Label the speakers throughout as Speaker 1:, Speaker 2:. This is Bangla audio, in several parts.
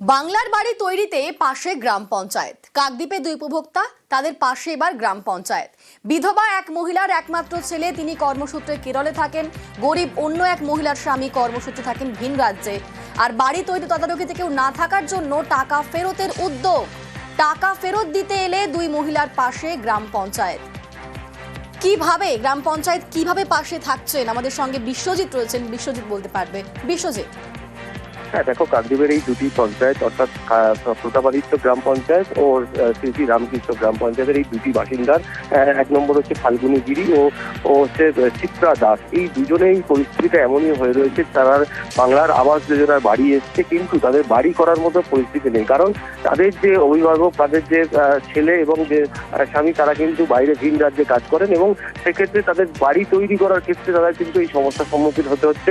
Speaker 1: বাংলার বাড়ি তৈরিতে পাশে গ্রাম পঞ্চায়েত। কাকদ্বীপে দুই উপভোক্তা, তাদের পাশে এবার গ্রাম পঞ্চায়েত। বিধবা এক মহিলার একমাত্র ছেলে, তিনি কর্মসূত্রে কেরলে থাকেন। গরিব অন্য এক মহিলার স্বামী কর্মসূত্রে থাকেন ভিন রাজ্যে। আর বাড়ি তৈরি তদারকিতে কেউ না থাকার জন্য টাকা ফেরতের উদ্যোগ। টাকা ফেরত দিতে এলে দুই মহিলার পাশে গ্রাম পঞ্চায়েত। কীভাবে, গ্রাম পঞ্চায়েত কীভাবে পাশে থাকছেন? আমাদের সঙ্গে বিশ্বজিৎ রয়েছেন। বিশ্বজিৎ বলতে পারবে। বিশ্বজিৎ।
Speaker 2: হ্যাঁ দেখো, কাকদ্বীপের এই দুটি পঞ্চায়েত, অর্থাৎ প্রতাপাদিত্য গ্রাম পঞ্চায়েত ও শ্রী রামকৃষ্ণ গ্রাম পঞ্চায়েতের এই দুটি বাসিন্দার এক নম্বর হচ্ছে ফাল্গুনী গিরি ও ও হচ্ছে চিত্রা দাস। এই দুজনেই পরিস্থিতিটা এমনই হয়ে রয়েছে, তারা বাংলার আবাস যোজনার বাড়ি এসছে, কিন্তু তাদের বাড়ি করার মতো পরিস্থিতি নেই। কারণ তাদের যে অভিভাবক, তাদের যে ছেলে এবং যে স্বামী, তারা কিন্তু বাইরে ভিন রাজ্যে কাজ করেন এবং সেক্ষেত্রে তাদের বাড়ি তৈরি করার ক্ষেত্রে তারা কিন্তু এই সমস্যার সম্মুখীন হতে হচ্ছে।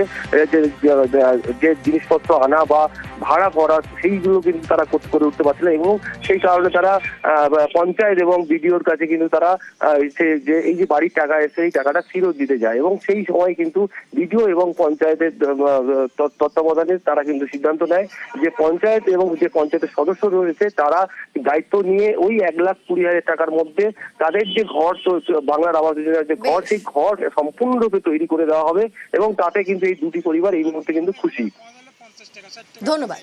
Speaker 2: যে জিনিসপত্র আনা বা ভাড়া করা সেইগুলো কিন্তু তারা করে উঠতে পারছে না এবং সেই কারণে তারা পঞ্চায়েত এবং বিডিওর কাছে কিন্তু তারা যে এই যে বাড়ির টাকা এসে এই টাকাটা ফেরত দিতে যায় এবং সেই সময় কিন্তু বিডিও এবং পঞ্চায়েতের তত্ত্বাবধানে তারা কিন্তু সিদ্ধান্ত নেয় যে পঞ্চায়েত এবং যে পঞ্চায়েতের সদস্য রয়েছে তারা দায়িত্ব নিয়ে ওই এক লাখ কুড়ি হাজার টাকার মধ্যে তাদের যে ঘর বাংলার আবাস যোজনার যে ঘর সেই ঘর সম্পূর্ণরূপে তৈরি করে দেওয়া হবে এবং তাতে কিন্তু এই দুটি পরিবার এই মুহূর্তে কিন্তু খুশি।
Speaker 1: ধন্যবাদ।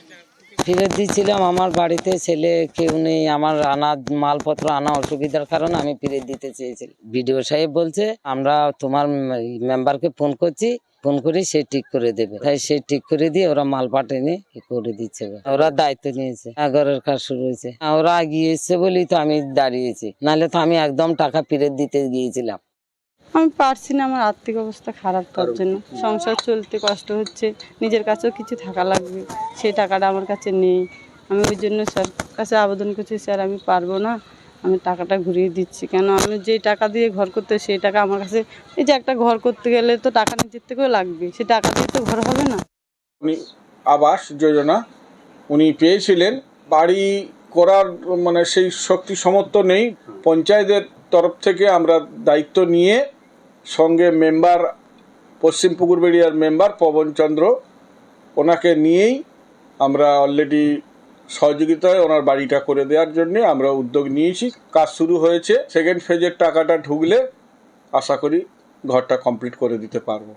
Speaker 3: ফিরে দিয়েছিলাম আমার বাড়িতে, ছেলে কেউ নেই, আমার আনা মালপত্র আনা অসুবিধার কারণে আমি ফিরে দিতে চেয়েছিলাম বিডিও সাহেব বলছে, আমরা তোমার মেম্বারকে ফোন করছি, ফোন করে সে ঠিক করে দেবে। তাই সে ঠিক করে দিয়ে ওরা মাল পাঠেনি করে দিচ্ছে ওরা। দায়িত্ব নিয়েছে ঘরের কাজ শুরু হয়েছে। ওরা এগিয়ে এসছে বলেই তো আমি দাঁড়িয়েছি। নাহলে তো আমি একদম টাকা ফিরে দিতে গিয়েছিলাম।
Speaker 4: আমি পারছি না আমার আর্থিক অবস্থা খারাপ তার জন্য। সংসার চলতে কষ্ট হচ্ছে নিজের কাছেও কিছু থাকা লাগবে সেই টাকাটা আমার কাছে নেই। আমি ওই জন্য স্যার কাছে আবেদন করছি স্যার আমি পারব না আমি টাকাটা ঘুরিয়ে দিচ্ছি। কেন? আমি যেই টাকা দিয়ে ঘর করতে সেই টাকা আমার কাছে এই যে একটা ঘর করতে গেলে তো টাকা নিজের থেকেও লাগবে সে টাকা দিয়ে তো ঘর হবে না।
Speaker 5: উনি আবাস যোজনা উনি পেয়েছিলেন। বাড়ি করার মানে সেই শক্তি সমর্থ নেই। পঞ্চায়েতের তরফ থেকে আমরা দায়িত্ব নিয়ে সঙ্গে মেম্বার, পশ্চিম পুকুরবেড়িয়ার মেম্বার পবনচন্দ্র ওনাকে নিয়েই আমরা অলরেডি সহযোগিতায় ওনার বাড়িটা করে দেওয়ার জন্য আমরা উদ্যোগ নিয়েছি। কাজ শুরু হয়েছে। সেকেন্ড ফেজের টাকাটা ঢুকলে আশা করি ঘরটা কমপ্লিট করে দিতে পারব।